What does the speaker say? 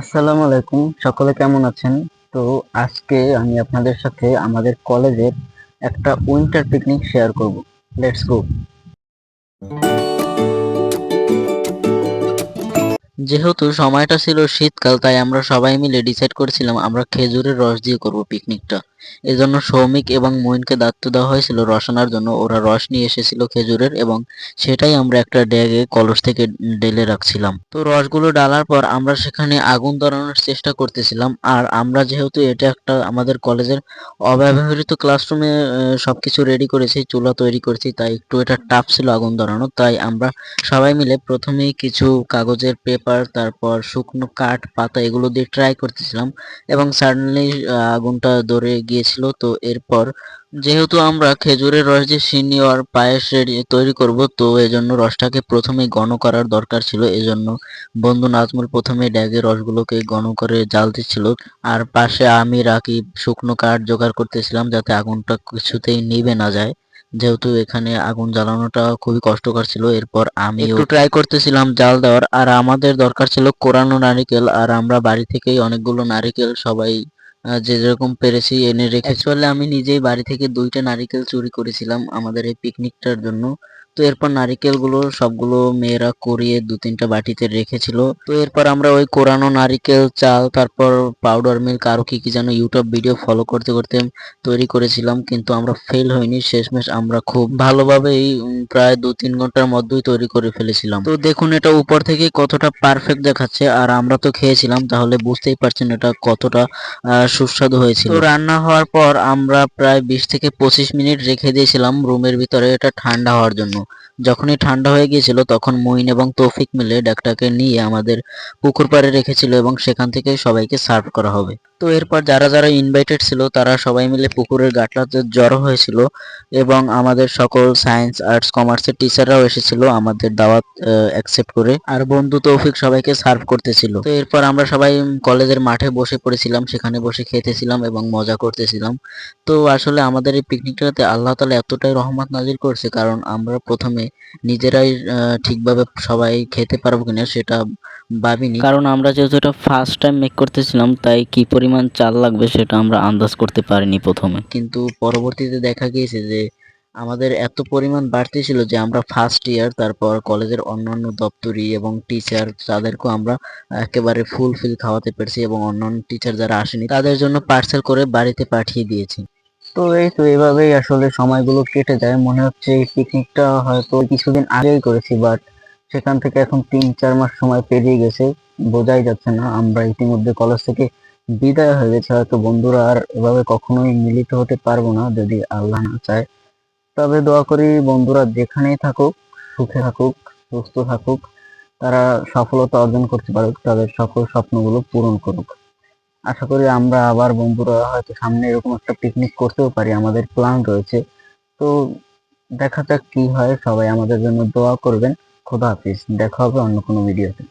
আসসালামু আলাইকুম। সকলে কেমন আছেন? তো আজকে আমি আপনাদের সাথে আমাদের কলেজের একটা উইন্টার পিকনিক শেয়ার করব। লেটস গো যেহেতু সময়টা ছিল শীতকাল, তাই আমরা সবাই মিলে ডিসাইড করেছিলাম আমরা খেজুরের রস দিয়ে করব পিকনিকটা। এজন্য সৌমিক এবং মইনকে দায়িত্ব দেওয়া হয়েছিল রস আনার জন্য। ওরা রস নিয়ে এসেছিল খেজুরের এবং সেটাই আমরা একটা ড্যাগে কলস থেকে ঢেলে রাখছিলাম। তো রসগুলো ডালার পর আমরা সেখানে আগুন ধরানোর চেষ্টা করতেছিলাম। আর আমরা যেহেতু এটা একটা আমাদের কলেজের অব্যবহৃত ক্লাসরুমে সবকিছু রেডি করেছি, চুলা তৈরি করেছি, তাই একটু এটা টাফ ছিল আগুন ধরানো। তাই আমরা সবাই মিলে প্রথমেই কিছু কাগজের পেপার তারপর শুকনো কাঠ, পাতা এগুলো দিয়ে ট্রাই করতেছিলাম এবং সাডেনলি আগুনটা ধরে গিয়েছিল। তো এরপর যেহেতু আমরা খেজুরের রস দিয়ে সিন্নি আর তৈরি করব, তো এজন্য রসটাকে প্রথমে ঘন করার দরকার ছিল। এজন্য বন্ধু নাজমুল প্রথমে ড্যাগে রসগুলোকে ঘন করে জাল দিচ্ছিল। আর পাশে আমি, রাকিব, শুকনো কাঠ জোগাড় করতেছিলাম যাতে আগুনটা কিছুতেই নিভে না যায়। যেহেতু এখানে আগুন জ্বালানোটা খুবই কষ্টকর ছিল, এরপর আমি একটু ট্রাই করতেছিলাম জাল দেওয়ার। আর আমাদের দরকার ছিল কোরানো নারিকেল। আর আমরা বাড়ি থেকেই অনেকগুলো নারিকেল সবাই যে যেরকম পেরেছি এনে রেখে চলে আমি নিজেই বাড়ি থেকে দুইটা নারিকেল চুরি করেছিলাম আমাদের এই পিকনিকটার জন্য। তো এরপর নারিকেলগুলো সবগুলো মেয়েরা কুড়িয়ে দু তিনটা বাটিতে রেখেছিল। তো এরপর আমরা ওই কোরানো নারিকেল চাল তারপর পাউডার মিল্ক আরও কি কি যেন ইউটিউব ভিডিও ফলো করতে করতে তৈরি করেছিলাম কিন্তু আমরা ফেল হইনি। শেষমেশ আমরা খুব ভালোভাবেই উম, প্রায় দু তিন ঘণ্টার মধ্যেই তৈরি করে ফেলেছিলাম। তো দেখুন এটা উপর থেকে কতটা পারফেক্ট দেখাচ্ছে আর আমরা তো খেয়েছিলাম তাহলে বুঝতেই পারছেন এটা কতটা সুস্বাদু হয়েছিল। তো রান্না হওয়ার পর আমরা প্রায় বিশ থেকে পঁচিশ মিনিট রেখে দিয়েছিলাম রুমের ভিতরে এটা ঠান্ডা হওয়ার জন্য। যখনই ঠান্ডা হয়ে গিয়েছিল তখন মুইন এবং তৌফিক মিলে ডাকটাকে নিয়ে আমাদের পুকুর পাড়ে রেখেছিল এবং সেখান থেকে সবাইকে সার্ভ করা হবে। তো এরপর যারা যারা ইনভাইটেড ছিল, তারা সবাই মিলে পুকুরের গাটলাতে জড়ো হয়েছিল এবং আমাদের সকল সায়েন্স আর্টস কমার্সের টিচাররাও এসেছিল আমাদের দাওয়াত অ্যাকসেপ্ট করে। আর বন্ধু তৌফিক সবাইকে সার্ভ করতেছিল। তো এরপর আমরা সবাই কলেজের মাঠে বসে পড়েছিলাম, সেখানে বসে খেতেছিলাম এবং মজা করতেছিলাম। তো আসলে আমাদের এই পিকনিকটাতে আল্লাহ তালা এতটাই রহমত নাজির করছে, কারণ আমরা প্রথমে নিজেরাই ঠিকভাবে সবাই খেতে পারব কিনা সেটা ভাবিনি। কারণ আমরা যেহেতু এটা ফার্স্ট টাইম মেক করতেছিলাম, তাই কি পরিমাণ চাল লাগবে সেটা আমরা আন্দাজ করতে পারিনি প্রথমে। কিন্তু পরবর্তীতে দেখা গিয়েছে যে, আমাদের এত পরিমাণ বাড়তি ছিল যে, আমরা ফার্স্ট ইয়ার তারপর কলেজের অন্যান্য দপ্তরি এবং টিচার তাদেরকেও আমরা একেবারে ফুলফিল খাওয়াতে পেরেছি এবং অন্যান্য টিচার যারা আসেনি, তাদের জন্য পার্সেল করে বাড়িতে পাঠিয়ে দিয়েছি। তো এই তো এভাবেই আসলে সময়গুলো কেটে যায়। মনে হচ্ছে এই পিকনিকটা হয়তো কিছুদিন আগেই করেছি বাট সেখান থেকে এখন তিন, চার মাস সময় পেরিয়ে গেছে। বোঝাই যাচ্ছে না, আমরা ইতিমধ্যে কলেজ থেকে বিদায় হয়ে গেছে, হয়তো বন্ধুরা আর এভাবে কখনোই মিলিত হতে পারব না যদি আল্লাহ না চায়। তবে দোয়া করি বন্ধুরা যেখানেই থাকুক, সুখে থাকুক, সুস্থ থাকুক, তারা সফলতা অর্জন করতে পারুক, তাদের সকল স্বপ্নগুলো পূরণ করুক। আশা করি আমরা আবার বন্ধুরা হয়তো সামনে এরকম একটা পিকনিক করতেও পারি, আমাদের প্ল্যান রয়েছে। তো দেখা যাক কি হয়, সবাই আমাদের জন্য দোয়া করবেন। খোদা হাফিজ, দেখা হবে অন্য কোনো ভিডিওতে